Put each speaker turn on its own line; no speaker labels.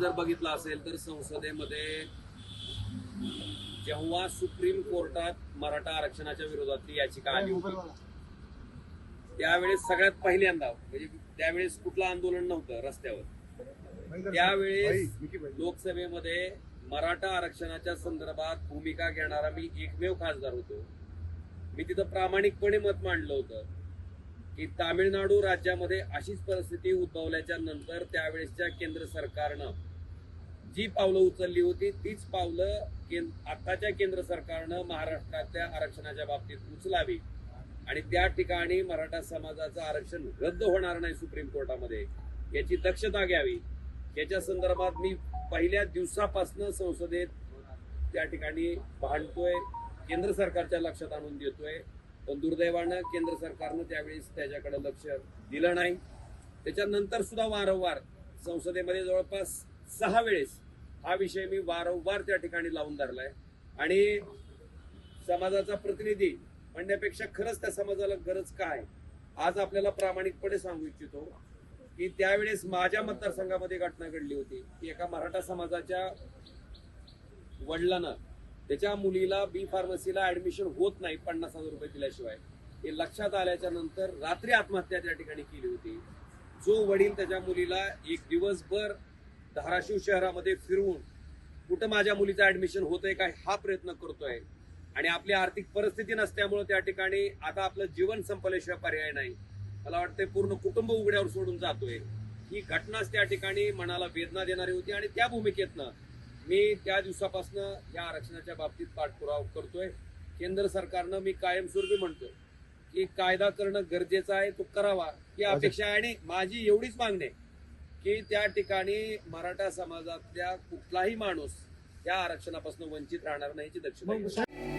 जर बघितलं असेल तर संसदेमध्ये जेव्हा सुप्रीम कोर्टात मराठा आरक्षणाच्या विरोधातली याचिका आली होती त्यावेळेस सगळ्यात पहिल्यांदा म्हणजे त्यावेळेस कुठलं आंदोलन नव्हतं रस्त्यावर. त्यावेळेस लोकसभेमध्ये मराठा आरक्षणाच्या संदर्भात भूमिका घेणारा मी एकमेव खासदार होतो. मी तिथं प्रामाणिकपणे मत मांडलं होतं की तामिळनाडू राज्यामध्ये अशीच परिस्थिती उद्भवल्याच्या नंतर त्यावेळेसच्या केंद्र सरकारनं जी पावलं उचलली होती तीच पावलं केंद आताच्या केंद्र सरकारनं महाराष्ट्रातल्या आरक्षणाच्या बाबतीत उचलावी. आणि त्या ठिकाणी मराठा समाजाचं आरक्षण रद्द होणार नाही सुप्रीम कोर्टामध्ये याची दक्षता घ्यावी. याच्या संदर्भात मी पहिल्या दिवसापासून संसदेत त्या ठिकाणी भांडतोय केंद्र सरकारच्या लक्षात आणून देतोय. पण दुर्दैवानं केंद्र सरकारनं त्यावेळेस त्याच्याकडे लक्ष दिलं नाही. त्याच्यानंतर सुद्धा वारंवार संसदेमध्ये जवळपास सहा वेळेस हा विषय मी वारंवार त्या ठिकाणी लावून धरलाय. आणि समाजाचा प्रतिनिधी म्हणण्यापेक्षा खरंच त्या समाजाला गरज काय आज आपल्याला प्रामाणिकपणे सांगू इच्छितो की त्यावेळेस माझ्या मतदारसंघामध्ये घटना घडली होती. की एका मराठा समाजाच्या वडिलांना त्याच्या मुलीला बी फार्मसीला ऍडमिशन होत नाही पन्नास हजार रुपये दिल्याशिवाय. हे लक्षात आल्याच्यानंतर रात्री आत्महत्या त्या ठिकाणी केली होती. जो वडील त्याच्या मुलीला एक दिवसभर धाराशिव शहरामध्ये फिरवून कुठं माझ्या मुलीचं ऍडमिशन होतंय काय हा प्रयत्न करतोय. आणि आपली आर्थिक परिस्थिती नसल्यामुळे त्या ठिकाणी आता आपलं जीवन संपल्याशिवाय पर्याय नाही. मला वाटतंय पूर्ण कुटुंब उघड्यावर सोडून जातोय. ही घटनाच त्या ठिकाणी मनाला वेदना देणारी होती आणि त्या भूमिकेतनं मी त्या दिवसापासून या आरक्षणाच्या बाबतीत पाठपुरावा करतोय. केंद्र सरकारनं मी कायमस्वरूपी म्हणतोय की कायदा करणं गरजेचं आहे तो करावा. ही अपेक्षा आहे आणि माझी एवढीच मागणी आहे. की त्या ठिकाणी मराठा समाजातल्या कुठलाही माणूस त्या आरक्षणापासून वंचित राहणार नाही याची दक्षता घ्यावी.